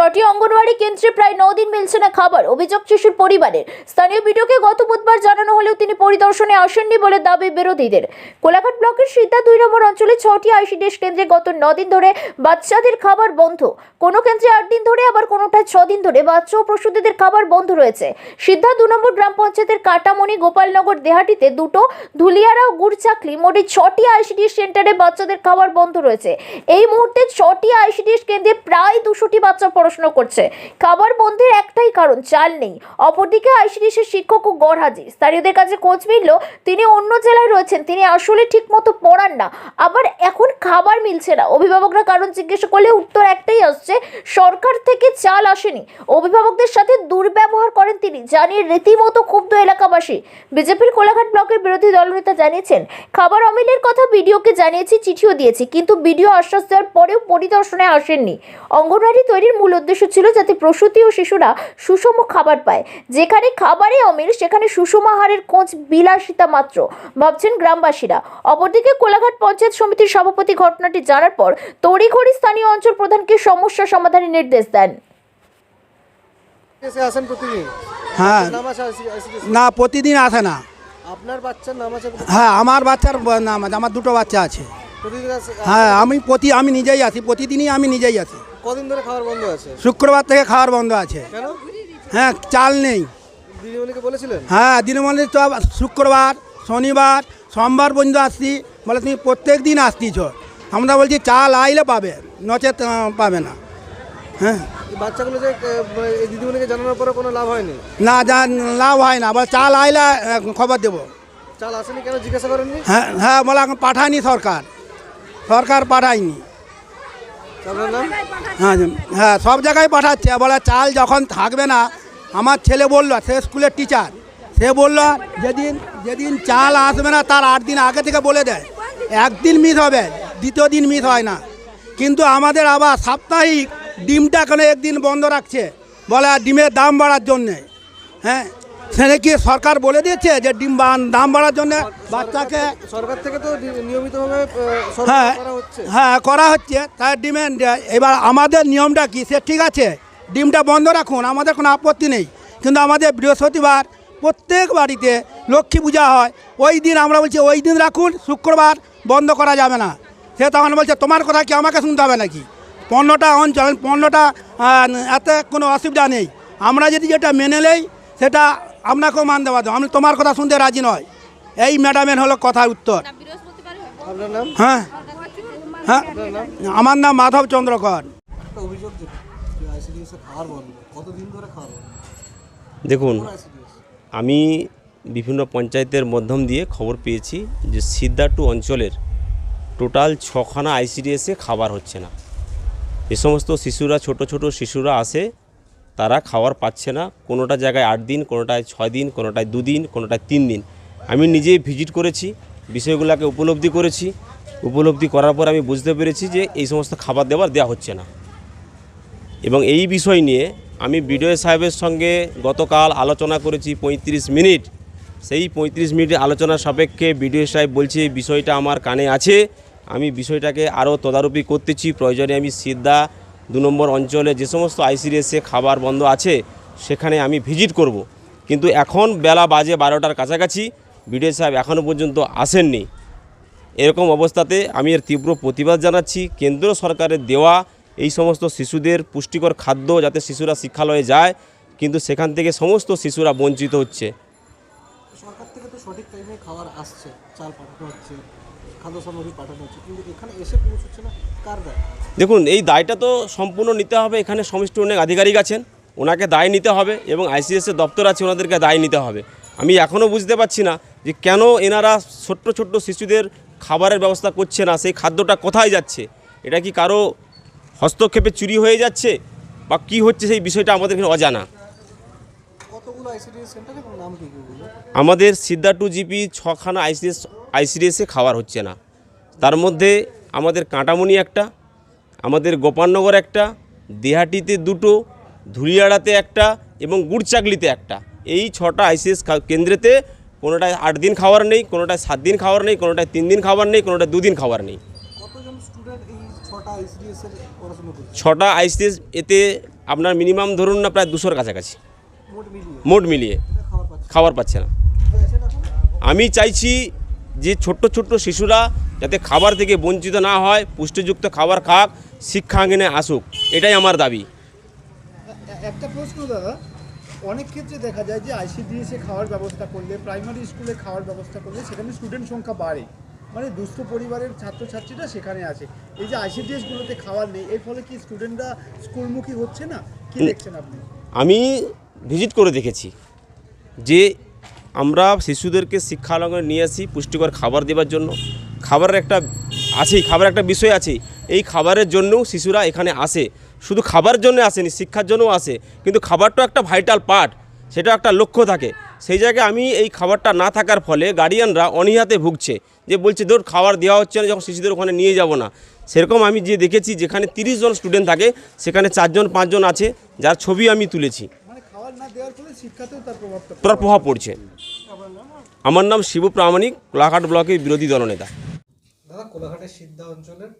ছটি অঙ্গনওয়াড়ি কেন্দ্রে প্রায় দিন মিলছে না খাবার, অভিযোগ শিশুর পরিবারের। স্থানীয় ভিডিওকে গত বুধবার জানানো হলেও তিনি পরিদর্শনে আসেননি বলে দাবি বিরোধীদের। কোলাঘাট ব্লকের সিদ্ধা দুই নম্বর অঞ্চলে ছটি আইসিডিএস কেন্দ্রে গত দিন ধরে বাচ্চাদের খাবার বন্ধ। কোনো কেন্দ্রে আট দিন ধরে, আবার কোনোটায় ছ দিন ধরে বাচ্চা ও প্রসূতিদের খাবার বন্ধ রয়েছে। সিদ্ধা দু নম্বর গ্রাম পঞ্চায়েতের কাটামণি, গোপালনগর, দেহাটিতে দুটো ধুলিয়ারা ও গুড়চাকলি মোটে ছটি আইসিডিএস সেন্টারে বাচ্চাদের খাবার বন্ধ রয়েছে। এই মুহূর্তে ছটি আইসিডিএস কেন্দ্রে প্রায় দুশোটি বাচ্চা পড়াশোনা করছে। খাবার বন্ধের একটাই কারণ, চাল নেই। অপরদিকে আইসিডিএস এর শিক্ষক ও গড় হাজির। স্থানীয়দের কাছে খোঁজ মিলল তিনি অন্য জেলায় রয়েছেন। তিনি আসলে ঠিকমতো পড়ান না। আবার এখন খাবার মিলছে না। অভিভাবকরা কারণ জিজ্ঞেস করলে উত্তর একটাই আসছে, সরকার থেকে চাল আসেনি। অভিভাবকদের সাথে দুর্ব্যবহার করেন তিনি, জানিয়ে রীতিমতো ক্ষুব্ধ এলাকাবাসী। বিজেপির কোলাঘাট ব্লকের বিরোধী দলনেতা জানিয়েছেন, খাবার অমিলের কথা বিডিওকে জানিয়েছি, চিঠিও দিয়েছি, কিন্তু বিডিও আশ্বাস দেওয়ার পরেও পরিদর্শনে আসেননি। অঙ্গনওয়াড়ি তৈরির মূল উদ্দেশ্য ছিল যাতে প্রসূতি ও শিশুরা সুষম খাবার পায়। যেখানে খাবারে অমিল সেখানে সুষম আহারের খোঁজ বিলাসিতা মাত্র ভাবছেন গ্রামবাসীরা। অপরদিকে কোলাঘাট পঞ্চায়েত সমিতির সভাপতি ঘটনাটি জানার পর তড়িঘড়ি স্থানীয় অঞ্চল প্রধানকে সমস্যা সমাধানের নির্দেশ দেন। আসেন প্রতিদিন? হ্যাঁ। আছে না প্রতিদিন আসে না। আপনার বাচ্চার নাম আছে? হ্যাঁ আমার বাচ্চার নাম আছে আমার দুটো বাচ্চা আছে। হ্যাঁ আমি প্রতি আমি নিজেই আসি প্রতিদিনই আমি নিজেই আসি কদিন ধরে খাবার বন্ধ আছে? শুক্রবার থেকে খাওয়ার বন্ধ আছে। কেন? হ্যাঁ চাল নেই। দিদিমণিকে বলেছিলেন? হ্যাঁ দিনমণি তো শুক্রবার শনিবার সোমবার পর্যন্ত আসছি। বলে তুমি প্রত্যেক দিন আসতিছ। আমরা বলছি চাল আইলে পাবে নচেত পাবে না। হ্যাঁ। বাচ্চাগুলো যে মানে এই দিদিমণিকে জানানোর পরে কোনো লাভ হয়নি? না লাভ হয় না। বলে চাল আইলে খবর দেবো। চাল আসেনি কেন? জিজ্ঞাসা করেননি? হ্যাঁ হ্যাঁ বলে এখন পাঠায়নি সরকার। সরকার পাঠায়নি। হ্যাঁ হ্যাঁ সব জায়গায় পাঠাচ্ছে। বলে, চাল যখন থাকবে না, আমার ছেলে বলল, সে স্কুলের টিচার সে বলল, যেদিন যেদিন চাল আসবে না, তার আট দিন আগে থেকে বলে দেয়। একদিন মিস হবে, দ্বিতীয় দিন মিস হয় না। কিন্তু আমাদের আবার সাপ্তাহিক ডিমটা কেন একদিন বন্ধ রাখছে? বলে ডিমের দাম বাড়ার জন্যে। হ্যাঁ সেটা কি সরকার বলে দিয়েছে যে ডিম দাম বাড়ার জন্য বাচ্চাকে সরকার থেকে তো নিয়মিতভাবে হ্যাঁ হ্যাঁ করা হচ্ছে। তার ডিমেন্ড এবার আমাদের নিয়মটা কি? সে ঠিক আছে। ডিমটা বন্ধ রাখুন আমাদের কোনো আপত্তি নেই। কিন্তু আমাদের বৃহস্পতিবার প্রত্যেক বাড়িতে লক্ষ্মী পূজা হয়। ওই দিন আমরা বলছি ওই দিন রাখুন শুক্রবার বন্ধ করা যাবে না। সে তখন বলছে তোমার কথা কি আমাকে শুনতে হবে নাকি? পণ্যটা অঞ্চল পণ্যটা এতে কোনো অসুবিধা নেই। আমরা যদি যেটা মেনে নেই সেটা আপনাকেও মান দেওয়া বাধ্য আমি তোমার কথা শুনতে রাজি নয়। এই ম্যাডামের হলো কথার উত্তর। হ্যাঁ। হ্যাঁ। আমার নাম মাধব চন্দ্রকর। একটা অভিযোগ যে আইসিডিএস এর খাবার বন্ধ। কতদিন ধরে খাবার বন্ধ? দেখুন আমি বিভিন্ন পঞ্চায়েতের মাধ্যম দিয়ে খবর পেয়েছি যে সিদ্ধা অঞ্চলের টোটাল ছখানা আইসিডিএসে খাবার হচ্ছে না। এ সমস্ত শিশুরা ছোট ছোট শিশুরা আসে তারা খাবার পাচ্ছে না। কোনোটা জায়গায় আট দিন, কোনোটায় ছয় দিন, কোনোটায় দুদিন কোনোটায় তিন দিন। আমি নিজেই ভিজিট করেছি, বিষয়গুলোকে উপলব্ধি করেছি। উপলব্ধি করার পর আমি বুঝতে পেরেছি যে এই সমস্ত খাবার দেওয়ার দেওয়া হচ্ছে না। এবং এই বিষয় নিয়ে আমি বিডিও সাহেবের সঙ্গে গতকাল আলোচনা করেছি পঁয়ত্রিশ মিনিট। সেই পঁয়ত্রিশ মিনিট আলোচনার সাপেক্ষে বিডিও সাহেব বলছে, এই বিষয়টা আমার কানে আছে। আমি বিষয়টাকে আরও তদারকি করতেছি। প্রয়োজনে আমি সিদ্ধা দু নম্বর অঞ্চলে যে সমস্ত আইসিডিএসে খাবার বন্ধ আছে, সেখানে আমি ভিজিট করব। কিন্তু এখন বেলা বাজে বারোটার কাছাকাছি, বিডিও সাহেব এখনও পর্যন্ত আসেননি। এরকম অবস্থাতে আমি এর তীব্র প্রতিবাদ জানাচ্ছি, কেন্দ্র সরকারের দেওয়া এই সমস্ত শিশুদের পুষ্টিকর খাদ্য যাতে শিশুরা শিক্ষালয়ে যায়, কিন্তু সেখান থেকে সমস্ত শিশুরা বঞ্চিত হচ্ছে। সরকার থেকে তো সঠিক টাইমে খাবার আসছে, চাল পাঠানো হচ্ছে। দেখুন, এই দায়টা তো সম্পূর্ণ নিতে হবে। এখানে সমষ্টি অনেক আধিকারিক আছেন, ওনাকে দায় নিতে হবে এবং আইসিএসের দপ্তর আছে, ওনাদেরকে দায় নিতে হবে। আমি এখনও বুঝতে পারছি না যে কেন এনারা ছোট্ট ছোট্ট শিশুদের খাবারের ব্যবস্থা করছে না, সেই খাদ্যটা কোথায় যাচ্ছে? এটা কি কারও হস্তক্ষেপে চুরি হয়ে যাচ্ছে? বা কি হচ্ছে সেই বিষয়টা আমাদের অজানা কতগুলো আইসিডিএস সেন্টার এবং নাম কি কি ওগুলো আমাদের সিদ্ধা টু জিপি ছখানা আইসিএস আইসিডিএসে খাবার হচ্ছে না। তার মধ্যে আমাদের কাঁটামণি একটা আমাদের গোপালনগর একটা দেহাটিতে দুটো ধুলিয়াড়াতে একটা এবং গুড়চাকলিতে একটা। এই ছটা আইসিএস কেন্দ্রেতে কোনোটায় আট দিন খাবার নেই কোনোটায় সাত দিন খাবার নেই কোনোটায় তিন দিন খাবার নেই কোনোটায় দুদিন খাবার নেই। আইসিডিএস ছটা আইসিএস এতে আপনার মিনিমাম ধরুন না প্রায় দুশোর কাছাকাছি। মোট মিলিয়ে। খাবার পাচ্ছে না। আমি চাইছি যে ছোট্ট ছোট্ট শিশুরা যাতে খাবার থেকে বঞ্চিত না হয় পুষ্টিযুক্ত খাবার খাক শিক্ষাঙ্গনে আসুক এটাই আমার দাবি। একটা প্রশ্ন দাদা। অনেক ক্ষেত্রে দেখা যায় যে আইসিডিএসে খাওয়ার ব্যবস্থা করলে প্রাইমারি স্কুলে খাওয়ার ব্যবস্থা করলে সেখানে স্টুডেন্ট সংখ্যা বাড়ে। মানে দুস্থ পরিবারের ছাত্রছাত্রীরা সেখানে আছে এই যে আইসিডিএসগুলোতে খাওয়ার নেই এর ফলে কি স্টুডেন্টরা স্কুলমুখী হচ্ছে না? কি দেখছেন আপনি? আমি ভিজিট করে দেখেছি যে আমরা শিশুদেরকে শিক্ষালঙ্গনে নিয়ে আসি, পুষ্টিকর খাবার দেওয়ার জন্য। খাবারের একটা আছেই খাবার একটা বিষয় আছে এই খাবারের জন্যও শিশুরা এখানে আসে। শুধু খাবারের জন্য আসেনি, শিক্ষার জন্যও আসে। কিন্তু খাবারটা একটা ভাইটাল পার্ট সেটা একটা লক্ষ্য থাকে। সেই জায়গায় আমি এই খাবারটা না থাকার ফলে গার্ডিয়ানরা অনীহাতে ভুগছে। যে বলছে, ধর, খাবার দেওয়া হচ্ছে না, যখন শিশুদের ওখানে নিয়ে যাব না। সেরকম আমি যে দেখেছি, যেখানে তিরিশ জন স্টুডেন্ট থাকে, সেখানে চারজন, পাঁচজন আছে, যার ছবি আমি তুলেছি। তার তার প্রভাব পড়ছে। আমার নাম শিবু প্রামাণিক কোলাঘাট ব্লকের বিরোধী দলনেতা। দাদা কোলাঘাটের সিদ্ধা অঞ্চলের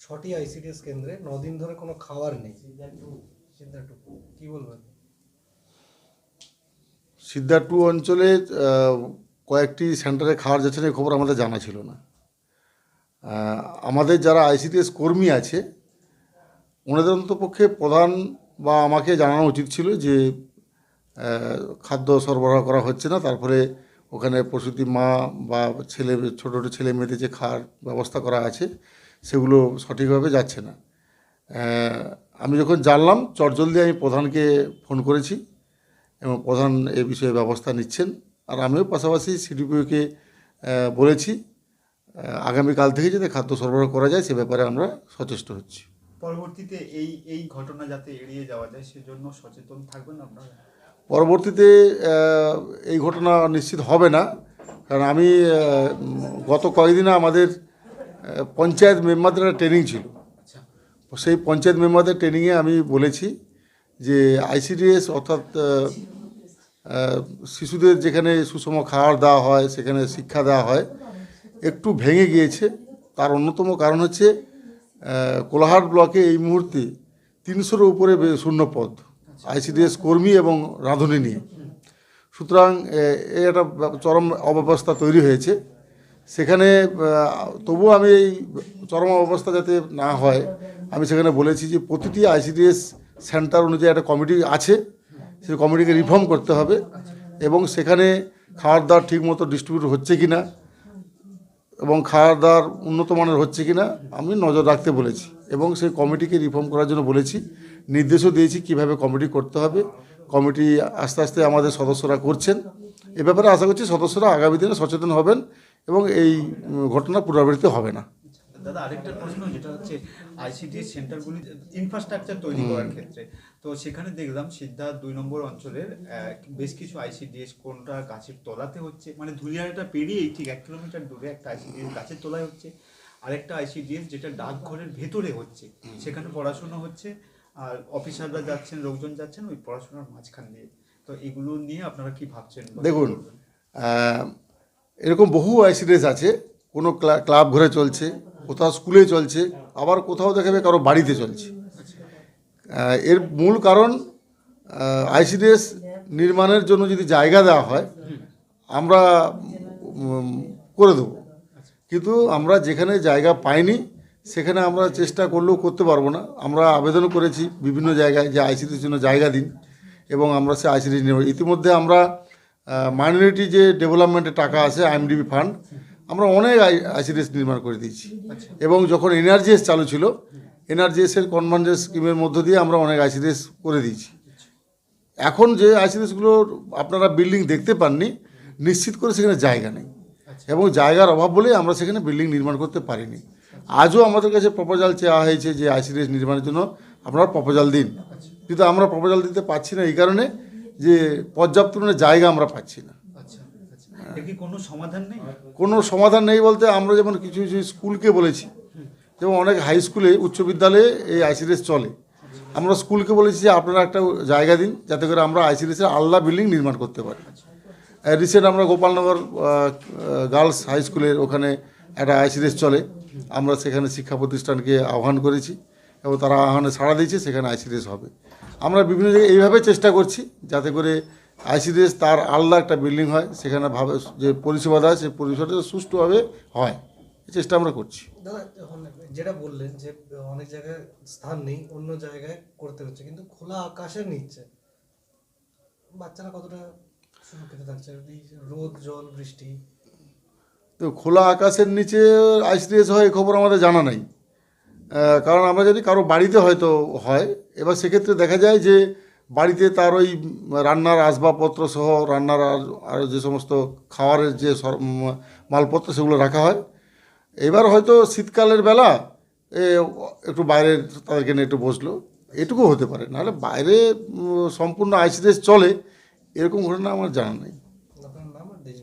ছটি আইসিডিএস কেন্দ্রে নদিন ধরে কোনো খাবার নেই। কি বলবেন? সিদ্ধার টু অঞ্চলে কয়েকটি সেন্টারে খাওয়ার যাচ্ছে না এই খবর আমাদের জানা ছিল না। আমাদের যারা আইসিডিএস কর্মী আছে ওনাদের অন্তপক্ষে প্রধান বা আমাকে জানানো উচিত ছিল যে খাদ্য সরবরাহ করা হচ্ছে না, তারপরে ওখানে প্রসূতি মা বা ছেলে, ছোটো ছোটো ছেলে মেয়েদের যে খাওয়ার ব্যবস্থা করা আছে, সেগুলো সঠিকভাবে যাচ্ছে না। আমি যখন জানলাম, চটজলদি আমি প্রধানকে ফোন করেছি এবং প্রধান এ বিষয়ে ব্যবস্থা নিচ্ছেন। আর আমিও পাশাপাশি সিডিপিওকে বলেছি আগামীকাল থেকে যাতে খাদ্য সরবরাহ করা যায়, সে ব্যাপারে আমরা সচেষ্ট হচ্ছি। পরবর্তীতে এই এই ঘটনা যাতে এড়িয়ে যাওয়া যায়, সেজন্য সচেতন থাকবেন আপনারা। পরবর্তীতে এই ঘটনা নিশ্চিত হবে না। কারণ আমি গত কয়েকদিনে আমাদের পঞ্চায়েত মেম্বারদের একটা ট্রেনিং ছিল। সেই পঞ্চায়েত মেম্বারদের ট্রেনিংয়ে আমি বলেছি যে আইসিডিএস অর্থাৎ শিশুদের যেখানে সুষম খাবার দেওয়া হয় সেখানে শিক্ষা দেওয়া হয় একটু ভেঙে গিয়েছে। তার অন্যতম কারণ হচ্ছে কোলাহাট ব্লকে এই মুহূর্তে তিনশোর উপরে বে- শূন্য পদ আইসিডিএস কর্মী এবং রাঁধুনি নিয়ে। সুতরাং এই একটা চরম অব্যবস্থা তৈরি হয়েছে। সেখানে তবুও আমি এই চরম অবস্থা যাতে না হয়, আমি সেখানে বলেছি যে প্রতিটি আইসিডিএস সেন্টার অনুযায়ী একটা কমিটি আছে। সেই কমিটিকে রিফর্ম করতে হবে এবং সেখানে খাবার দাবার ঠিকমতো ডিস্ট্রিবিউট হচ্ছে কি না এবং খাওয়ার দাওয়ার উন্নত মানের হচ্ছে কি না, আমি নজর রাখতে বলেছি এবং সেই কমিটিকে রিফর্ম করার জন্য বলেছি। নির্দেশও দিয়েছি কীভাবে কমিটি করতে হবে। কমিটি আস্তে আস্তে আমাদের সদস্যরা করছেন। এ ব্যাপারে আশা করছি সদস্যরা আগামী দিনে সচেতন হবেন এবং এই ঘটনা পুনরাবৃত্তি হবে না। দাদা আরেকটা প্রশ্ন যেটা হচ্ছে আইসিডি সেন্টারগুলি ইনফ্রাস্ট্রাকচার তৈরি করার ক্ষেত্রে। তো সেখানে দেখলাম সিদ্ধার্থ দুই নম্বর অঞ্চলের বেশ কিছু আইসিডিএস কোনটা গাছের তলাতে হচ্ছে? মানে ধুলিয়াটা পেরিয়েই ঠিক এক কিলোমিটার দূরে একটা আইসিডিএস গাছের তলায় হচ্ছে। আরেকটা আইসিডিএস যেটা ডাকঘরের ভেতরে হচ্ছে সেখানে পড়াশোনা হচ্ছে। আর অফিসাররা যাচ্ছেন, লোকজন যাচ্ছেন, ওই পড়াশোনার মাঝখান দিয়ে। তো এগুলো নিয়ে আপনারা কি ভাবছেন? দেখুন এরকম বহু আইসিডিএস আছে। কোনো ক্লা- ক্লাব ঘরে চলছে, কোথাও স্কুলে চলছে, আবার কোথাও দেখাবে কারও বাড়িতে চলছে। এর মূল কারণ আইসিডিএস নির্মাণের জন্য যদি জায়গা দেওয়া হয়, আমরা করে দেবো। কিন্তু আমরা যেখানে জায়গা পাইনি সেখানে আমরা চেষ্টা করলেও করতে পারব না। আমরা আবেদনও করেছি বিভিন্ন জায়গায় যে আইসিডির জন্য জায়গা দিন এবং আমরা সে আইসিডি নেব। ইতিমধ্যে আমরা মাইনরিটি যে ডেভেলপমেন্টের টাকা আছে আইএমডিবি ফান্ড আমরা অনেক আইসিডিএস নির্মাণ করে দিয়েছি। এবং যখন এনআরজিএস চালু ছিল এনআরজিএসের কনভার্জেন্স স্কিমের মধ্য দিয়ে আমরা অনেক আইসিডিএস করে দিয়েছি। এখন যে আইসিডিএসগুলোর আপনারা বিল্ডিং দেখতে পাননি নিশ্চিত করে সেখানে জায়গা নেই। এবং জায়গার অভাব বলেই আমরা সেখানে বিল্ডিং নির্মাণ করতে পারিনি। আজও আমাদের কাছে প্রপোজাল চাওয়া হয়েছে যে আইসিডিএস নির্মাণের জন্য আপনারা প্রপোজাল দিন। কিন্তু আমরা প্রপোজাল দিতে পারছি না এই কারণে যে পর্যাপ্ত পরিমাণে জায়গা আমরা পাচ্ছি না। আচ্ছা আচ্ছা। কোনো সমাধান নেই? কোনো সমাধান নেই বলতে আমরা যেমন কিছু কিছু স্কুলকে বলেছি যেমন অনেক হাই স্কুলে উচ্চ বিদ্যালয়ে এই আইসিডিএস চলে। আমরা স্কুলকে বলেছি যে আপনারা একটা জায়গা দিন যাতে করে আমরা আইসিডিএসের আলাদা বিল্ডিং নির্মাণ করতে পারি। রিসেন্ট আমরা গোপালনগর গার্লস হাই স্কুলের ওখানে একটা আইসিডিএস চলে। আমরা সেখানে শিক্ষা প্রতিষ্ঠানকে আহ্বান করেছি এবং তারা আহ্বানে সাড়া দিয়েছে, সেখানে আইসিডিএস হবে। আমরা বিভিন্ন জায়গায় এইভাবে চেষ্টা করছি যাতে করে আইসিডিএস তার আলাদা একটা বিল্ডিং হয়, সেখানে ভাবে যে পরিষেবা দেয় সেই পরিষেবাটা সুষ্ঠুভাবে হয়। চেষ্টা আমরা করছি। দাদা যেটা বললেন যে অনেক জায়গায় স্থান নেই, অন্য জায়গায় করতে হচ্ছে, কিন্তু খোলা আকাশের নিচ্ছে বাচ্চারা কতটা সুরক্ষিত থাকছে? রোদ, জল, বৃষ্টি তো খোলা আকাশের নিচে আইসিডিএস হয় খবর আমাদের জানা নেই। কারণ আমরা যদি কারও বাড়িতে হয়তো হয়, এবার সেক্ষেত্রে দেখা যায় যে বাড়িতে তার ওই রান্নার আসবাবপত্র সহ রান্নার আর যে সমস্ত খাওয়ারের যে মালপত্র সেগুলো রাখা হয়। এবার হয়তো শীতকালের বেলা একটু বাইরে তাদেরকে নিয়ে একটু বসল। এটুকু হতে পারে। নাহলে বাইরে সম্পূর্ণ আইসিডিএস চলে, এরকম ঘটনা আমার জানা নেই আপনার নাম আর দেশ